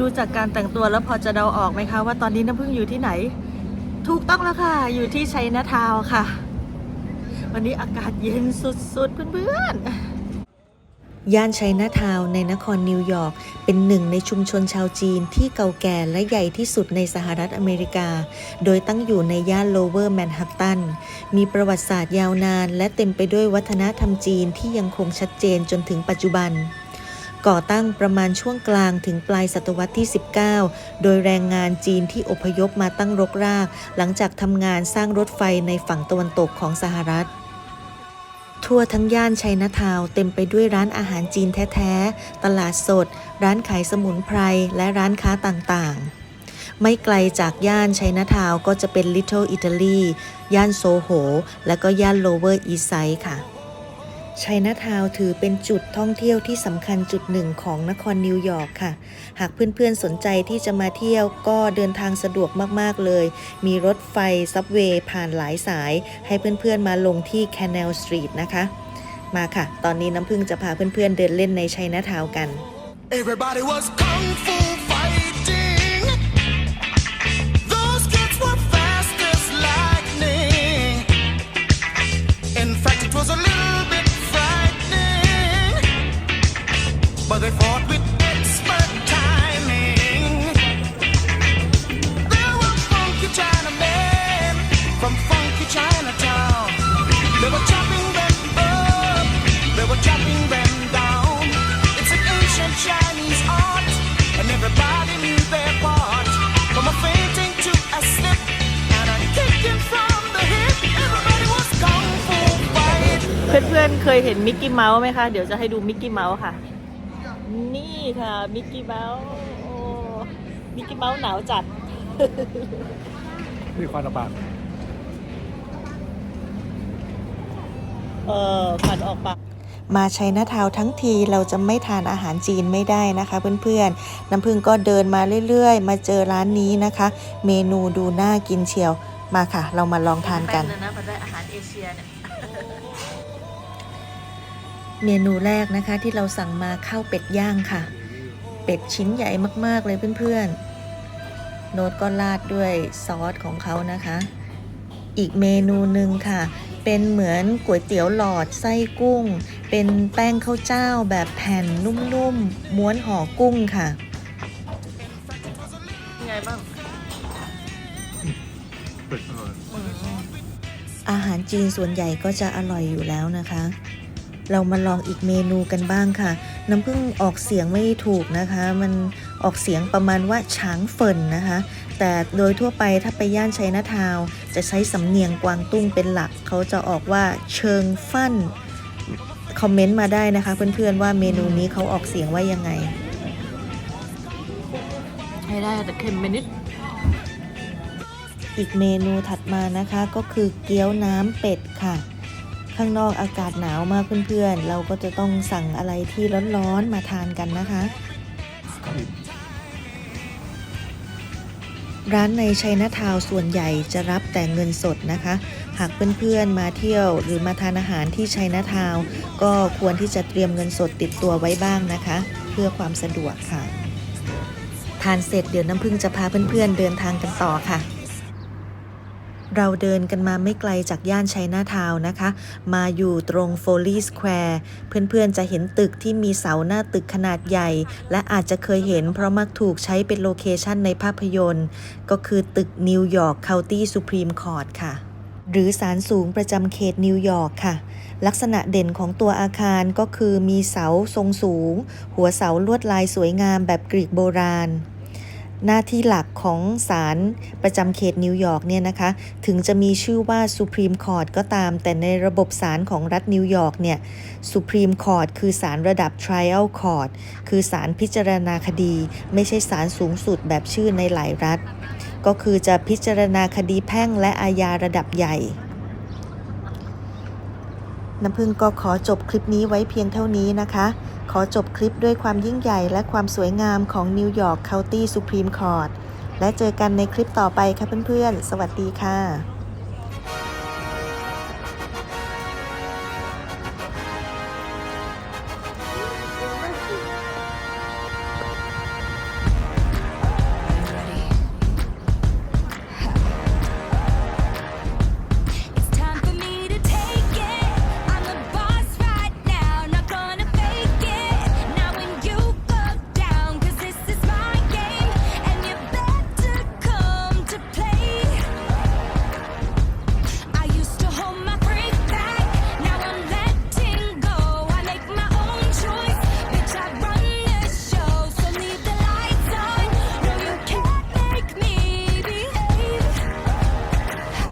ดูจากการแต่งตัวแล้วพอจะเดาออกไหมคะว่าตอนนี้น้ำพึ่งอยู่ที่ไหน ถูกต้องแล้วค่ะ อยู่ที่ชัยนาทาวน์ค่ะ วันนี้อากาศเย็นสุดๆเพื่อนๆ ย่านชัยนาทาวน์ในนครนิวยอร์กเป็นหนึ่งในชุมชนชาวจีนที่เก่าแก่และใหญ่ที่สุดในสหรัฐอเมริกา โดยตั้งอยู่ในย่านโลเวอร์แมนฮัตตัน มีประวัติศาสตร์ยาวนาน และเต็มไปด้วยวัฒนธรรมจีนที่ยังคงชัดเจนจนถึงปัจจุบัน ก่อตั้งประมาณช่วงกลางถึงปลายศตวรรษที่ 19 โดยแรงงานจีนที่อพยพมาตั้งรกราก หลังจากทำงานสร้างรถไฟในฝั่งตะวันตกของสหรัฐ ทั่วทั้งย่านชัยนาทาวน์เต็มไปด้วยร้านอาหารจีนแท้ๆ ตลาดสด ร้านขายสมุนไพร และร้านค้าต่างๆไม่ไกลจากย่านชัยนาทาวน์ก็จะเป็น Little Italy ย่านโซโห และก็ย่าน Lower East Side ค่ะ ชัยนาทาวถือเป็นจุดท่องเที่ยวที่สำคัญจุดหนึ่งของนครนิวยอร์กค่ะ หากเพื่อนๆสนใจที่จะมาเที่ยวก็เดินทางสะดวกมากๆเลย มีรถไฟซับเวย์ผ่านหลายสาย ให้เพื่อนๆมาลงที่ Canal Street นะคะ มาค่ะ ตอนนี้น้ำพึ่งจะพาเพื่อนๆเดินเล่นในชัยนาทาวกัน Everybody was kung fu เพื่อนๆเคยเห็นมิกกี้เมาส์ไหมคะ เดี๋ยวจะให้ดูมิกกี้เมาส์ค่ะ นี่ค่ะมิกกี้เมาส์โอ้มิกกี้เมาส์หนาวจัดมีความลำบากเออควันออกปากมาชัยนาทาวน์ทั้งทีเราจะไม่ทานอาหารจีนไม่ได้นะคะเพื่อนๆ น้ำพึ่งก็เดินมาเรื่อยๆ มาเจอร้านนี้นะคะ เมนูดูน่ากินเชียว มาค่ะ เรามาลองทานกันนะมันได้อาหารเอเชียเนี่ย เมนูแรกนะคะที่เราสั่งมาข้าวเป็ดย่างค่ะ เป็ดชิ้นใหญ่มากๆเลยเพื่อนๆ โน้ตก็ราดด้วยซอสของเขานะคะ อีกเมนูหนึ่งค่ะ เป็นเหมือนก๋วยเตี๋ยวหลอดไส้กุ้ง เป็นแป้งข้าวเจ้าแบบแผ่นนุ่มๆ ม้วนห่อกุ้งค่ะยังไงบ้างเป็ดอร่อยอาหารจีนส่วนใหญ่ก็จะอร่อยอยู่แล้วนะคะ เรามาลองอีกเมนูกันบ้างค่ะ น้ำผึ้งออกเสียงไม่ถูกนะคะ มันออกเสียงประมาณว่าช้างเฟินนะคะ แต่โดยทั่วไปถ้าไปย่านชัยนาทาวน์จะใช้สำเนียงกวางตุ้งเป็นหลัก เขาจะออกว่าเชิงฟั่น คอมเมนต์มาได้นะคะ เพื่อนๆว่าเมนูนี้เขาออกเสียงว่ายังไงให้ได้แต่เค็มไปนิดอีกเมนูถัดมานะคะก็คือเกี๊ยวน้ำเป็ดค่ะ ข้างนอกอากาศหนาวมากเพื่อนๆ เราก็จะต้องสั่งอะไรที่ร้อนๆมาทานกันนะคะ ร้านในชัยนาทาวน์ส่วนใหญ่จะรับแต่เงินสดนะคะ หากเพื่อนๆมาเที่ยวหรือมาทานอาหารที่ชัยนาทาวน์ก็ควรที่จะเตรียมเงินสดติดตัวไว้บ้างนะคะ เพื่อความสะดวกค่ะ ทานเสร็จเดี๋ยวน้ำพึ่งจะพาเพื่อนๆเดินทางกันต่อค่ะ เราเดินกันมาไม่ไกลจากย่านชัยนาทาวน์นะคะ มาอยู่ตรงโฟลีสแควร์เพื่อนๆจะเห็นตึกที่มีเสาหน้าตึกขนาดใหญ่ และอาจจะเคยเห็นเพราะมักถูกใช้เป็นโลเคชันในภาพยนตร์ ก็คือตึกนิวยอร์กเคานตี้สุพรีมคอร์ t ค่ะ หรือศาลสูงประจำเขตนิวยอร์กค่ะ ลักษณะเด่นของตัวอาคารก็คือมีเสาทรงสูง หัวเสาลวดลายสวยงามแบบกรีกโบราณ หน้าที่หลักของศาลประจำเขตนิวยอร์กเนี่ยนะคะ ถึงจะมีชื่อว่า Supreme Court ก็ตาม แต่ในระบบศาลของรัฐนิวยอร์กเนี่ย Supreme Court คือศาลระดับ Trial Court คือศาลพิจารณาคดี ไม่ใช่ศาลสูงสุดแบบชื่อในหลายรัฐ ก็คือจะพิจารณาคดีแพ่งและอาญาระดับใหญ่ น้ำพึ่งก็ขอจบคลิปนี้ไว้เพียงเท่านี้นะคะ ขอจบคลิปด้วยความยิ่งใหญ่และความสวยงามของนิวยอร์กเคานตี้สุพรีมคอร์ตและเจอกันในคลิปต่อไปค่ะเพื่อนๆ สวัสดีค่ะ